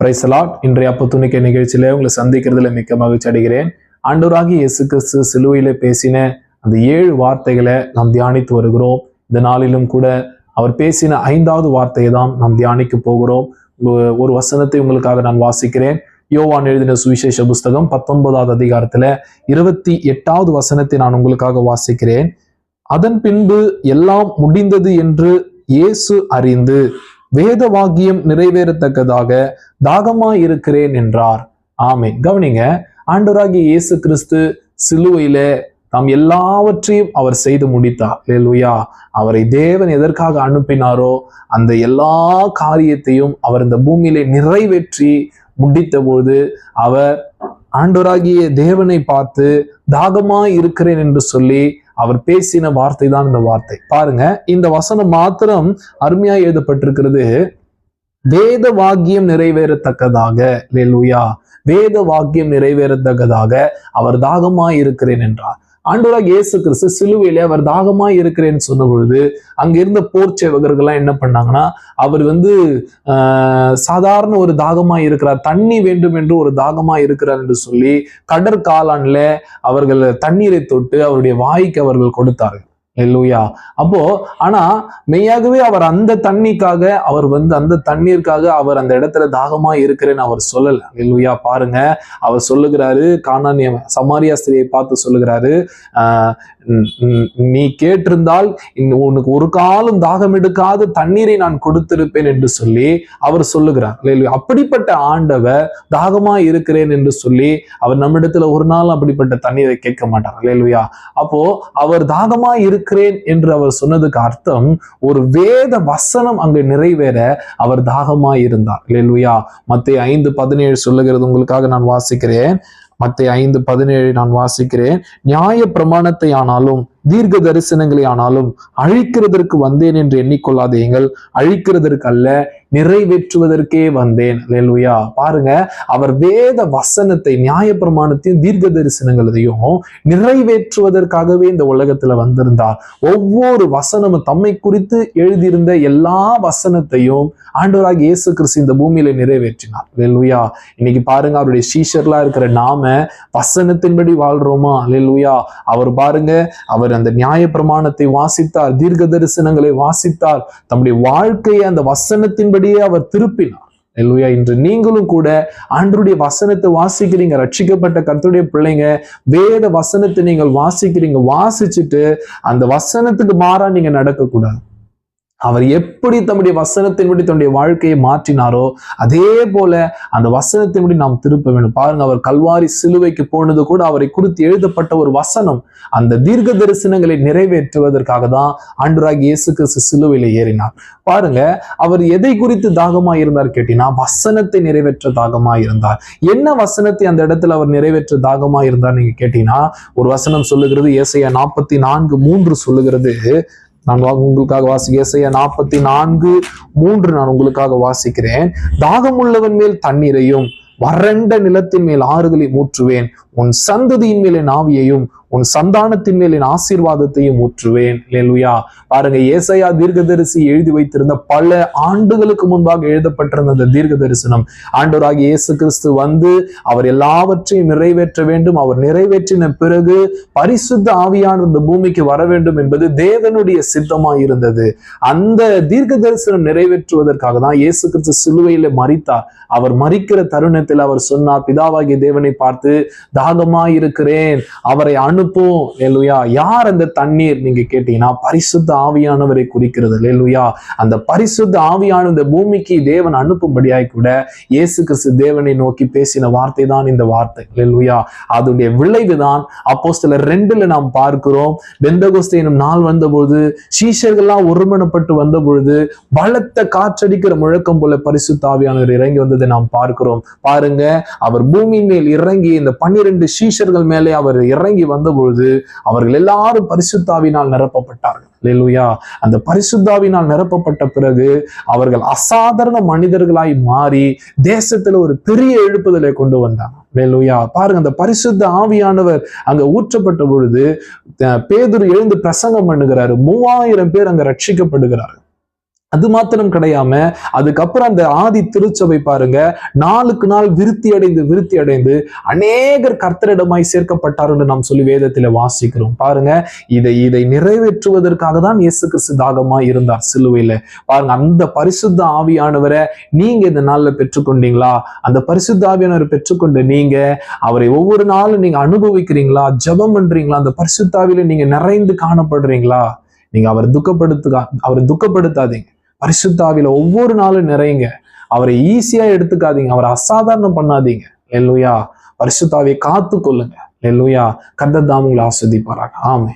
பிரைசலாட் இன்றைய அப்ப துணிக்கை நிகழ்ச்சியில உங்களை சந்திக்கிறதுல மிக்க மகிழ்ச்சி அடைகிறேன். ஆண்டவராகி இயேசு கிறிஸ்து சிலுவையில பேசின அந்த ஏழு வார்த்தைகளை நாம் தியானித்து வருகிறோம். இந்த நாளிலும் கூட அவர் பேசின ஐந்தாவது வார்த்தையை தான் நாம் தியானிக்க போகிறோம். ஒரு வசனத்தை உங்களுக்காக நான் வாசிக்கிறேன். யோவான் எழுதின சுவிசேஷ புஸ்தகம் பத்தொன்பதாவது அதிகாரத்துல இருபத்தி எட்டாவது வசனத்தை நான் உங்களுக்காக வாசிக்கிறேன். அதன் பின்பு எல்லாம் முடிந்தது என்று இயேசு அறிந்து வேத வாக்கியம் நிறைவேறத்தக்கதாக தாகமாய் இருக்கிறேன் என்றார். ஆமே கவனிங்க ஆண்டவராகிய இயேசு கிறிஸ்து சிலுவையில தாம் எல்லாவற்றையும் அவர் செய்து முடித்தார். லேலுயா அவரை தேவன் எதற்காக அனுப்பினாரோ அந்த எல்லா காரியத்தையும் அவர் இந்த பூமியிலே நிறைவேற்றி முடித்த போது அவர் ஆண்டோராகிய தேவனை பார்த்து தாகமாய் இருக்கிறேன் என்று சொல்லி அவர் பேசின வார்த்தை தான் இந்த வார்த்தை. பாருங்க இந்த வசனம் மாத்திரம் அருமையா எழுதப்பட்டிருக்கிறது. வேத வாக்கியம் நிறைவேறத்தக்கதாக லேலுயா வேத வாக்கியம் நிறைவேறத்தக்கதாக அவர் தாகமாய் இருக்கிறேன் என்றார். ஆண்டவராக இயேசு கிறிஸ்து சிலுவையிலே அவர் தாகமா இருக்கிறேன்னு சொன்ன பொழுது அங்க இருந்த போர் சேவகர்கள்லாம் என்ன பண்ணாங்கன்னா அவர் வந்து சாதாரண ஒரு தாகமா இருக்கிறார் தண்ணி வேண்டும் என்று ஒரு தாகமா இருக்கிறார் என்று சொல்லி கடற்காலான்ல அவர்கள் தண்ணீரை தொட்டு அவருடைய வாய்க்கு அவர்கள் கொடுத்தார்கள். இல்லையா அப்போ ஆனா மெய்யாகவே அவர் அந்த தண்ணிக்காக அவர் வந்து அந்த தண்ணீருக்காக அவர் அந்த இடத்துல தாகமா இருக்கிறேன்னு அவர் சொல்லல. இல்லையா பாருங்க. அவர் சொல்லுகிறாரு காணானிய சமாரியா ஸ்திரியை பார்த்து சொல்லுகிறாரு. ஆஹ் நீ கேட்டிருந்தால் உனக்கு ஒரு காலம் தாகம் எடுக்காத தண்ணீரை நான் கொடுத்திருப்பேன் என்று சொல்லி அவர் சொல்லுகிறார். அப்படிப்பட்ட ஆண்டவர் தாகமா இருக்கிறேன் என்று சொல்லி அவர் நம்மிடத்துல ஒரு நாள் அப்படிப்பட்ட தண்ணீரை கேட்க மாட்டார். இல்லையா அப்போ அவர் தாகமா இருக்கிறேன் என்று அவர் சொன்னதுக்கு அர்த்தம் ஒரு வேத வசனம் அங்கு நிறைவேற அவர் தாகமா இருந்தார். இல்லையா மத்திய ஐந்து பதினேழு சொல்லுகிறது உங்களுக்காக நான் வாசிக்கிறேன். மத்திய ஐந்து பதினேழு நான் வாசிக்கிறேன். நியாய பிரமாணத்தை ஆனாலும் தீர்க்க தரிசனங்களை ஆனாலும் அழிக்கிறதற்கு வந்தேன் என்று எண்ணிக்கொள்ளாதீங்கள் அழிக்கிறதற்கு அல்ல நிறைவேற்றுவதற்கே வந்தேன். லேலுயா பாருங்க அவர் வேத வசனத்தை நியாய பிரமாணத்தையும் தீர்க்க தரிசனங்களையும் நிறைவேற்றுவதற்காகவே இந்த உலகத்துல வந்திருந்தார். ஒவ்வொரு வசனமும் தம்மை குறித்து எழுதியிருந்த எல்லா வசனத்தையும் ஆண்டவராக இயேசு கிறிஸ்து இந்த பூமியில நிறைவேற்றினார். லேலுயா இன்னைக்கு பாருங்க அவருடைய சீஷர்லாம் இருக்கிற நாம வசனத்தின்படி வாழ்றோமா? லேலுயா அவர் பாருங்க அவர் அந்த நியாய பிரமாணத்தை வாசித்தார் தீர்க்க தரிசனங்களை வாசித்தார். தம்முடைய வாழ்க்கையை அந்த வசனத்தின்படியே அவர் திருப்பினார். அல்லேலூயா இன்று நீங்களும் கூட ஆண்டருடைய வசனத்தை வாசிக்கிறீங்க ரட்சிக்கப்பட்ட கருத்துடைய பிள்ளைங்க வேத வசனத்தை நீங்கள் வாசிக்கிறீங்க வாசிச்சுட்டு அந்த வசனத்துக்கு மாறா நீங்க நடக்கக்கூடாது. அவர் எப்படி தம்முடைய வசனத்தின்படி தன்னுடைய வாழ்க்கையை மாற்றினாரோ அதே போல அந்த வசனத்தின்படி நாம் திருப்ப வேண்டும். பாருங்க அவர் கல்வாரி சிலுவைக்கு போனது கூட அவரை குறித்து எழுதப்பட்ட ஒரு வசனம். அந்த தீர்க்க தரிசனங்களை நிறைவேற்றுவதற்காக தான் ஆண்டராகி இயேசு கிறிஸ்து சிலுவையில ஏறினார். பாருங்க அவர் எதை குறித்து தாகமா இருந்தார் கேட்டீங்கன்னா வசனத்தை நிறைவேற்ற தாகமா இருந்தார். என்ன வசனத்தை அந்த இடத்துல அவர் நிறைவேற்ற தாகமா இருந்தார் நீங்க கேட்டீங்கன்னா ஒரு வசனம் சொல்லுகிறது இயேசையா நாற்பத்தி நான்கு மூன்று சொல்லுகிறது நான் உங்களுக்காக வாசிக்க ஏசையா நாற்பத்தி நான்கு மூன்று நான் உங்களுக்காக வாசிக்கிறேன். தாகமுள்ளவன் மேல் தண்ணீரையும் வறண்ட நிலத்தின் மேல் ஆறுகளை ஊற்றுவேன் உன் சந்ததியின் மேல் என் ஆவியையும் உன் சந்தானத்தின் மேல் என் ஆசீர்வாதத்தையும் ஊற்றுவேன். லேலுயா பாருங்க ஏசையா தீர்க்கதரிசி எழுதி வைத்திருந்த பல ஆண்டுகளுக்கு முன்பாக எழுதப்பட்டிருந்த அந்த தீர்க்க தரிசனம் ஆண்டவராகிய இயேசு கிறிஸ்து வந்து அவர் எல்லாவற்றையும் நிறைவேற்ற வேண்டும். அவர் நிறைவேற்றின பிறகு பரிசுத்த ஆவியான இந்த பூமிக்கு வர வேண்டும் என்பது தேவனுடைய சித்தமாய் இருந்தது அந்த தீர்க்க தரிசனம் நிறைவேற்றுவதற்காக தான் இயேசு கிறிஸ்து சிலுவையில மறித்தார் அவர் மறிக்கிற தருணத்தில் அவர் சொன்னார் பிதாவாகிய தேவனை பார்த்து தாகமாய் இருக்கிறேன் அவரை அனுப்பும் லேலுயா யார் அந்த தண்ணீர்? நீங்க கேட்டீங்கன்னா பரிசுத்த ஆவியானவரை குறிக்கிறது. லேலுயா அந்த பரிசுத்த ஆவியான இந்த பூமிக்கு தேவன் அனுப்பும்படியாய் கூட இயேசு கிறிஸ்து தேவனை நோக்கி பேசின வார்த்தை தான் இந்த வார்த்தை. லேலுயா அதனுடைய விளைவுதான் அப்போ சில ரெண்டுல நாம் பார்க்கிறோம். பெந்தகோஸ்தே எனும் நாள் வந்தபோது சீஷர்கள்லாம் ஒருமனப்பட்டு வந்த பொழுது பலத்த காற்றடிக்கிற முழக்கம் போல பரிசுத்த ஆவியானவர் இறங்கி வந்ததை நாம் பார்க்கிறோம். பாருங்க அவர் பூமியின் மேல் இறங்கி இந்த பன்னிரண்டு சீஷர்கள் மேலே அவர் இறங்கி வந்த பொழுது அவர்கள் எல்லாரும் பரிசுத்தாவினால் நிரப்பப்பட்டார்கள். அல்லேலூயா. அந்த பரிசுத்தாவினால் நிரப்பப்பட்ட பிறகு அவர்கள் அசாதாரண மனிதர்களாய் மாறி தேசத்துல ஒரு பெரிய எழுப்புதலை கொண்டு வந்தாங்க. வேலுயா பாருங்க அந்த பரிசுத்த ஆவியானவர் அங்க ஊற்றப்பட்ட பொழுது பேதுரு எழுந்து பிரசங்கம் பண்ணுகிறாரு. மூவாயிரம் பேர் அங்க ரட்சிக்கப்படுகிறார்கள். அது மாத்திரம் கிடையாம அதுக்கப்புறம் அந்த ஆதி திருச்சபை பாருங்க நாளுக்கு நாள் விருத்தி அடைந்து விருத்தி அடைந்து அநேகர் கர்த்தரிடமாய் சேர்க்கப்பட்டார்கள் நாம் சொல்லி வேதத்துல வாசிக்கிறோம். பாருங்க இதை இதை நிறைவேற்றுவதற்காக தான் இயேசு கிறிஸ்து தாகமா இருந்தார் சிலுவையில. பாருங்க அந்த பரிசுத்த ஆவியானவரை நீங்க இந்த நாள்ல பெற்றுக்கொண்டீங்களா? அந்த பரிசுத்த ஆவியானவரை பெற்றுக்கொண்டு நீங்க அவரை ஒவ்வொரு நாளும் நீங்க அனுபவிக்கிறீங்களா? ஜெபம் பண்றீங்களா? அந்த பரிசுத்தாவில நீங்க நிறைந்து காணப்படுறீங்களா? நீங்க அவர் துக்கப்படுத்துக்கா அவரை துக்கப்படுத்தாதீங்க. பரிசுத்தாவில ஒவ்வொரு நாளும் நிறையுங்க. அவரை ஈஸியா எடுத்துக்காதீங்க. அவரை அசாதாரணம் பண்ணாதீங்க. எல்லுயா பரிசுத்தாவை காத்து கொள்ளுங்க எல்லுயா கர்த்தர் தான் உங்களை ஆஸ்வதிப்பாராங்க ஆமே